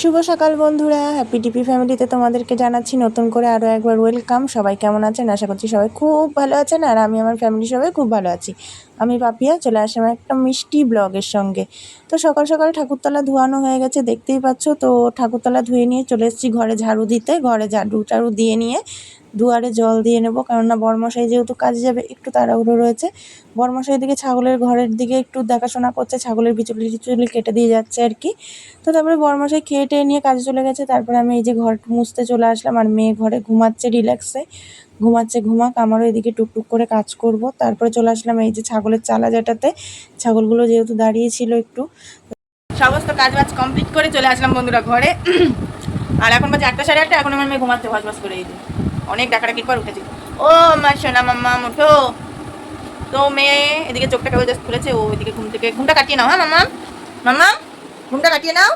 শুভ সকাল বন্ধুরা। Happy DP ফ্যামিলিতে তোমাদেরকে জানাচ্ছি নতুন করে আরও একবার ওয়েলকাম সবাই কেমন আছেন? আশা করছি সবাই খুব ভালো আছেন আর আমি আমার ফ্যামিলি সবাই খুব ভালো আছি। আমি পাপিয়া, চলে আসলাম একটা মিষ্টি ব্লগের সঙ্গে। তো সকাল সকাল ঠাকুরতলা ধোয়ানো হয়ে গেছে, দেখতেই পাচ্ছ। তো ঠাকুরতলা ধুয়ে নিয়ে চলে এসেছি ঘরে ঝাড়ু দিতে, ঘরে ঝাড়ু টাড়ু দিয়ে নিয়ে দুয়ারে জল দিয়ে নেব। কেননা বরমশাই যেহেতু কাজে যাবে, একটু তাড়াহুড়ো রয়েছে। বরমশাই দিকে ছাগলের ঘরের দিকে একটু দেখাশোনা করছে, ছাগলের বিচুলি টিচুলি কেটে দিয়ে যাচ্ছে আর কি। তো তারপরে বরমশাই খেয়ে টেয়ে নিয়ে কাজে চলে গেছে। তারপরে আমি এই যে ঘর মুছতে চলে আসলাম আর মেয়ে ঘরে ঘুমাচ্ছে, রিল্যাক্সে। ঘুমাচ্ছে, ঘুমাক, আমারও এদিকে টুকটুক করে কাজ করব। তারপরে চলে আসলাম এই যে ছাগলের চালা যেটাতে। ছাগলগুলো যেহেতু দাঁড়িয়ে ছিল একটু। সমস্ত কাজ বাজ কমপ্লিট করে চলে আসলাম বন্ধুরা ঘরে। আর এখন বাজে আটটা সাড়ে আটটা, এখন আমার মেয়ে ঘুমাতে ভাজ ভাজ করে এই। অনেক ডাকাডাকির পর উঠেছি। ও মা, সোনা মাম্মা উঠো তো মেয়ে এদিকে চোখটা কেবল জাস্ট খুলেছে, ও এদিকে ঘুম থেকে ঘুমটা কাটিয়ে নাও হ্যাঁ মাম্মা? মাম্মা, ঘুমটা কাটিয়ে নাও।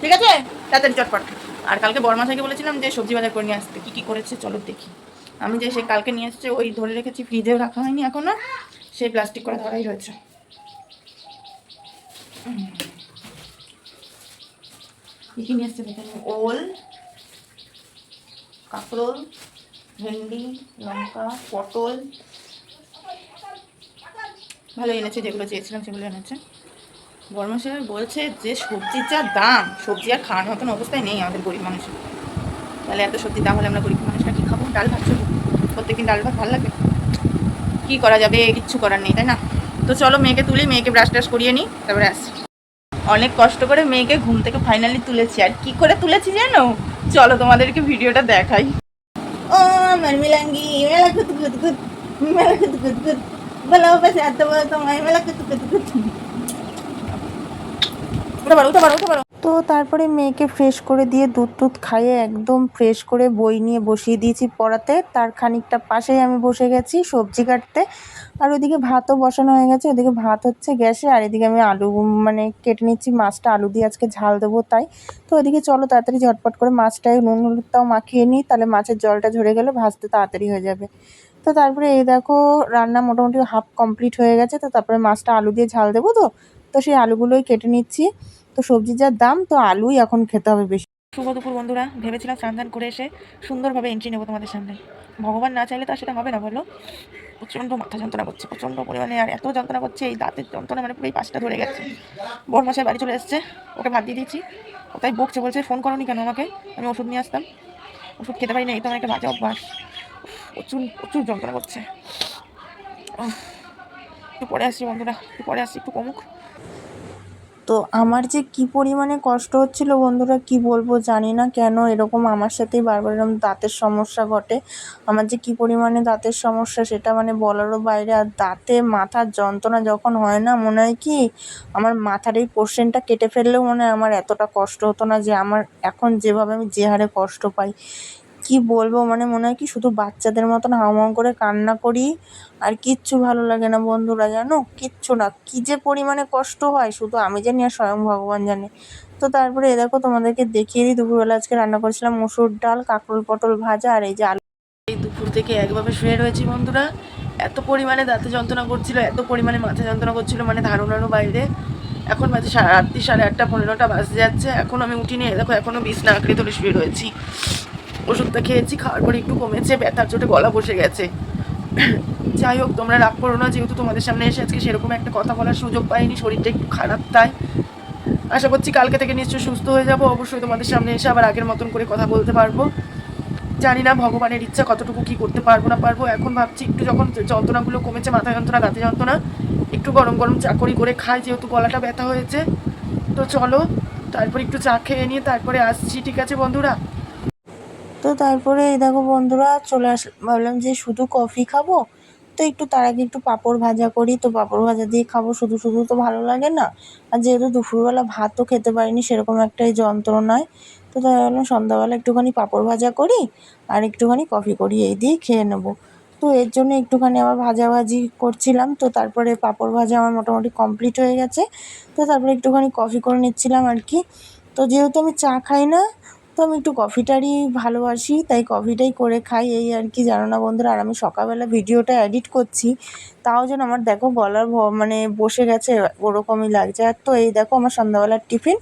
ঠিক আছে? তাড়াতাড়ি চটপট আর কালকে বর্মাশাইকে বলেছিলাম যে সবজি বাজার করে নিয়ে আসতে। কী কী করেছে? চলো দেখি। আমি যে সে কালকে নিয়ে এসছে, ওই ধরে রেখেছি, ফ্রিজেও রাখা হয়নি এখনও সেই প্লাস্টিক করে ধরাই রয়েছে। কী কী নিয়ে এসছে ওল। কাঁকরোল ভেন্ডি, লঙ্কা, পটল। ভালো এনেছে যেগুলো চেয়েছিলাম, সেগুলো এনেছে। বর্মশাই বলছে যে সবজির যা দাম, সবজি আর খাওয়ার মতন অবস্থায় নেই আমাদের গরিব মানুষের তাহলে এত সবজির দাম হলে আমরা গরিব মানুষরা কী খাব? ডাল ভাত শুধু। প্রত্যেকদিন ডাল ভাত ভালো লাগে? কী করা যাবে? কিচ্ছু করার নেই, তাই না? তো চলো মেয়েকে তুলি, মেয়েকে ব্রাশ ট্রাশ করিয়ে নিই, তারপরে আসছি। অনেক কষ্ট করে মেয়েকে ঘুম থেকে ফাইনালি তুলেছি। আর কি করে তুলেছি জানো? চলো তোমাদেরকে ভিডিওটা দেখাই। ও আমার মিলাঙ্গি মেলা কুত কুত কুত মেলা কুত কুত কুত। বলো পাশে এত বলো তোমায় মেলা কুত কুত কুত। উঠে পারো উঠে পারো উঠে পারো তো তারপরে মেয়েকে ফ্রেশ করে দিয়ে দুধ টুধ খাইয়ে একদম ফ্রেশ করে বই নিয়ে বসিয়ে দিয়েছি পড়াতে। তার খানিকটা পাশেই আমি বসে গেছি সবজি কাটতে। আর ওদিকে ভাতও বসানো হয়ে গেছে ওদিকে ভাত হচ্ছে গ্যাসে, আর এদিকে আমি আলু মানে কেটে নিচ্ছি মাছটা, আলু দিয়ে আজকে ঝাল দেবো তাই। তো ওদিকে চলো তাড়াতাড়ি ঝটপট করে মাছটায় নুন হলুদটাও মাখিয়ে নিই, তাহলে মাছের জলটা ঝরে গেলে ভাজতে তাড়াতাড়ি হয়ে যাবে। তো তারপরে এই দেখো রান্না মোটামুটি হাফ কমপ্লিট হয়ে গেছে, তো তারপরে মাছটা আলু দিয়ে ঝাল দেবো তো? তো সেই আলুগুলোই কেটে নিচ্ছি। তো সবজির যা দাম, তো আলুই এখন খেতে হবে বেশি। শুভ দুপুর বন্ধুরা, ভেবেছিলাম স্নান করে এসে সুন্দরভাবে এন্ট্রি নেব তোমাদের সামনে। ভগবান না চাইলে তো সেটা হবে না, বলো? প্রচণ্ড মাথা যন্ত্রণা করছে, প্রচণ্ড পরিমাণে আর এত যন্ত্রণা করছে, এই দাঁতের যন্ত্রণা মানে পুরো এই পাশটা ধরে গেছে। বর মাসের বাড়ি চলে এসছে, ওকে ভাত দিয়ে দিয়েছি। ও তাই বকছে, বলছে, ফোন করোনি কেন আমাকে? আমি ওষুধ নিয়ে আসতাম। ওষুধ খেতে পারি না এই তো আমার একটা বাজে অভ্যাস। প্রচুর প্রচুর যন্ত্রণা করছে। একটু পরে আসছি বন্ধুরা, একটু পরে আসছি, একটু কমুক। তো আমার যে কি পরিমাণে কষ্ট হচ্ছিল বন্ধুরা কি বলব জানি না কেন এরকম আমার সাথেই বারবার এরকম দাঁতের সমস্যা ঘটে। আমার যে কি পরিমাণে দাঁতের সমস্যা সেটা মানে বলারও বাইরে আর দাঁতে মাথার যন্ত্রণা যখন হয় না মনে হয় কি আমার মাথার এই পোর্শনটা কেটে ফেললেও মনে হয় আমার এতটা কষ্ট হতো না যে আমার এখন যেভাবে আমি যে হারে কষ্ট পাই। কি বলব? মানে মনে হয় কি শুধু বাচ্চাদের মতন হাউমাউ করে কান্না করি, আর কিচ্ছু ভালো লাগে না বন্ধুরা, জানো? কিচ্ছু না। কী যে পরিমাণে কষ্ট হয়, শুধু আমি জানি আর স্বয়ং ভগবান জানে। তো তারপরে এ দেখো, তোমাদেরকে দেখিয়ে দিই, দুপুরবেলা আজকে রান্না করেছিলাম মুসুর ডাল, কাঁকরোল, পটল ভাজা, আর এই যে আলু। এই দুপুর থেকে একভাবে শুয়ে রয়েছি বন্ধুরা। এত পরিমাণে দাঁতে যন্ত্রণা করছিল, এত পরিমাণে মাথা যন্ত্রণা করছিল মানে ধারণারও বাইরে। এখন বাজে রাত্রি সাড়ে আটটা, পনেরোটা বাজে যাচ্ছে। এখন আমি উঠিনি দেখো এখনও বিছনা আঁকড়ে ধরে শুয়ে রয়েছি। ওষুধটা খেয়েছি, খাওয়ার পরে একটু কমেছে, ব্যথার চোটে গলা বসে গেছে। যাই হোক, তোমরা রাগ করো না, যেহেতু তোমাদের সামনে এসে আজকে সেরকম একটা কথা বলার সুযোগ পাইনি, শরীরটা একটু খারাপ তাই। আশা করছি কালকে থেকে নিশ্চয়ই সুস্থ হয়ে যাব, অবশ্যই তোমাদের সামনে এসে আবার আগের মতন করে কথা বলতে পারব। জানি না ভগবানের ইচ্ছা কতটুকু কি করতে পারব না পারব, এখন ভাবছি একটু যখন যন্ত্রণাগুলো কমেছে, মাথা যন্ত্রণা দাঁতে যন্ত্রণা, একটু গরম গরম চাকরি করে খাই, যেহেতু গলাটা ব্যথা হয়েছে। তো চলো, তারপর একটু চা খেয়ে নিয়ে তারপরে আসছি, ঠিক আছে বন্ধুরা? তো তারপরে এই দেখো বন্ধুরা চলে আস, ভাবলাম যে শুধু কফি খাব, তো একটু তার আগে একটু পাঁপড় ভাজা করি। তো পাঁপড় ভাজা দিয়ে খাব, শুধু শুধু তো ভালো লাগে না। আর যেহেতু দুপুরবেলা ভাতও খেতে পারিনি, সেরকম একটাই যন্ত্রণায়। তো তাই ভাবলাম সন্ধ্যাবেলা একটুখানি পাঁপড় ভাজা করি আর একটুখানি কফি করি, এই দিয়ে খেয়ে নেব। তো এর জন্য একটুখানি আবার ভাজাভাজি করছিলাম। তো তারপরে পাঁপড় ভাজা আমার মোটামুটি কমপ্লিট হয়ে গেছে। তো তারপরে একটুখানি কফি করে নিচ্ছিলাম আর কি। তো যেহেতু আমি চা খাই না তো আমি একটু কফিটারই ভালোবাসি, তাই কফিটাই করে খাই। এই আর কি, জানো না বন্ধুরা, আর আমি সকালবেলা ভিডিওটা এডিট করছি। তাও যেন আমার, দেখো গলার মানে বসে গেছে, ওরকমই লাগছে। আর তো এই দেখো আমার সন্ধ্যাবেলার টিফিন।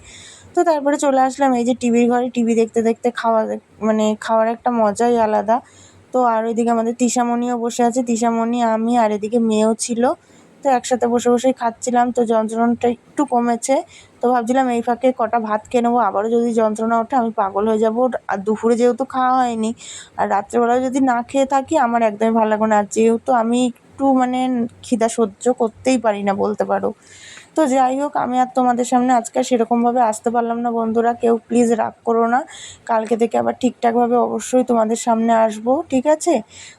তো তারপরে চলে আসলাম, এই যে টিভির ঘরে টিভি দেখতে দেখতে খাওয়া মানে খাওয়ার একটা মজাই আলাদা। তো আর ওইদিকে আমাদের তিশামণিও বসে আছে। তিশামণি, আমি, আর এদিকে মেয়েও ছিল। তো একসাথে বসে বসেই খাচ্ছিলাম, তো যন্ত্রণাটা একটু কমেছে। তো ভাবছিলাম এই ফাঁকে কটা ভাত খেয়ে নেব, আবারও যদি যন্ত্রণা ওঠে আমি পাগল হয়ে যাব। আর দুপুরে যেহেতু খাওয়া হয়নি, আর রাত্রেবেলাও যদি না খেয়ে থাকি আমার একদমই ভালো লাগবে না। আর যেহেতু আমি একটু মানে খিদা সহ্য করতেই পারি না বলতে পারো। তো যাই হোক, আমি আর তোমাদের সামনে আজকে সেরকমভাবে আসতে পারলাম না বন্ধুরা। কেউ প্লিজ রাগ করো না। কালকে থেকে আবার ঠিকঠাকভাবে অবশ্যই তোমাদের সামনে আসব, ঠিক আছে?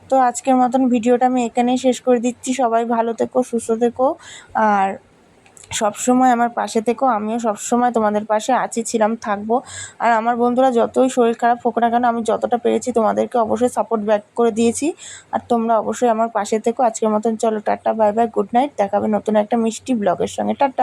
তো আজকের মতন ভিডিওটা আমি এখানেই শেষ করে দিচ্ছি। সবাই ভালো থেকো, সুস্থ থেকো। আর সবসময় আমার পাশে থেকো, আমিও সব সময় তোমাদের পাশে আছি, ছিলাম, থাকব। আর আমার বন্ধুরা যতই শরীর খারাপ হোক না কেন, আমি যতটা পেরেছি তোমাদেরকে অবশ্যই সাপোর্ট ব্যাক করে দিয়েছি। আর তোমরা অবশ্যই আমার পাশে থেকো। আজকের মতন চলো, tata bye bye good night দেখাবে নতুন একটা মিষ্টি ব্লগের সঙ্গে। টাটা!